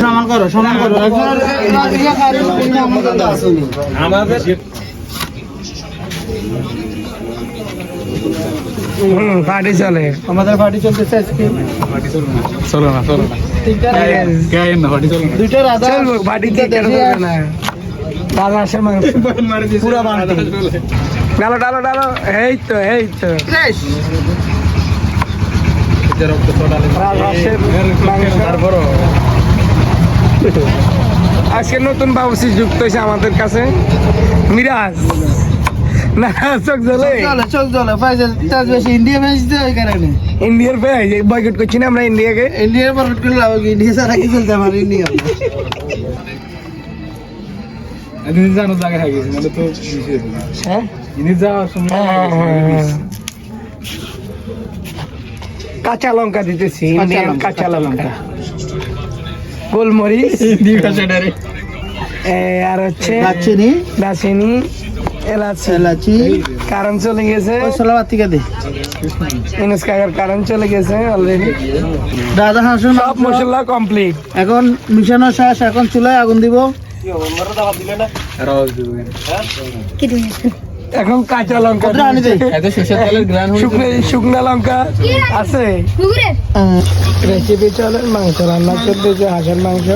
সমান করো সমান করো। আমাদের পার্টি চলে। আমাদের পার্টি চলতেছে আজকে। চলো না চলো না। দুইটা রাধা চলবো পার্টি তিনটা কেটে দেশি দেবে আর- না? দাদা আসে পুরা বানাতে ডালো ডালো ডালো। এই তো এই তো। রাজহাঁসের তারপরও আজকে নতুন বাবুসি যুক্ত হয়েছে আমাদের কাছে। মিরাজ। না চোখ জ্বলে। চোখ চলে বেশি ইন্ডিয়া ম্যাচ ওই কারণে। ইন্ডিয়ার ভাই বয়কট করছি না আমরা ইন্ডিয়াকে ইন্ডিয়ার ইন্ডিয়া ছাড়া কি চলতে আমার ইন্ডিয়া জানো জায়গা হয়ে গেছে মানে তো ইনি যাওয়ার সময়। কাঁচা লঙ্কা দিতেছি কাঁচা লঙ্কা। গোলমরিচ আর হচ্ছে দারচিনি। দারচিনি এলাচি। এলাচি। কারণ চলে গেছে ওই সোলা থেকে দে। ইনুস কাকার কারণ চলে গেছে অলরেডি দাদা হাসুন সব মশলা কমপ্লিট এখন মিশানো শেষ এখন চুলায় আগুন দিব। রাজ দিব এখন কাঁচা লঙ্কা শুকনো শুকনো লঙ্কা আছে। রেসিপি চলেন মাংস রান্না করতে যে হাঁসের মাংস।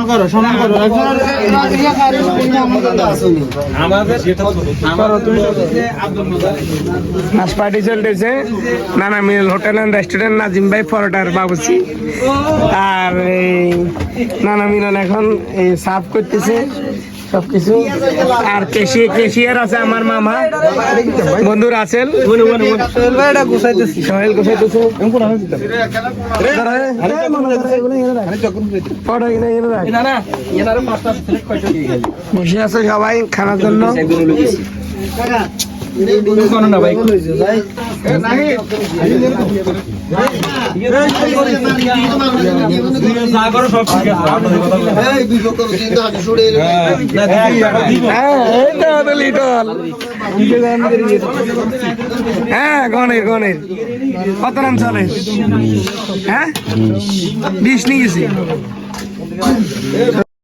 হ্যাঁ করো সম্মান করো। পার্টি চলতেছে। নানা মিল হোটেল অ্যান্ড রেস্টুরেন্ট নাজিম ভাই পরোটার বাবুসি আর এই নানা মিলন এখন সাফ করতেছে। সবকিছু। আর কেশি কেশিয়ার আছে আমার মামা। বন্ধু রাসেল সোহেল বসে আছে সবাই খানার জন্য। ভাই। হ্যাঁ গণের গণের। কত রান চলে? হ্যাঁ? বিশ নিয়ে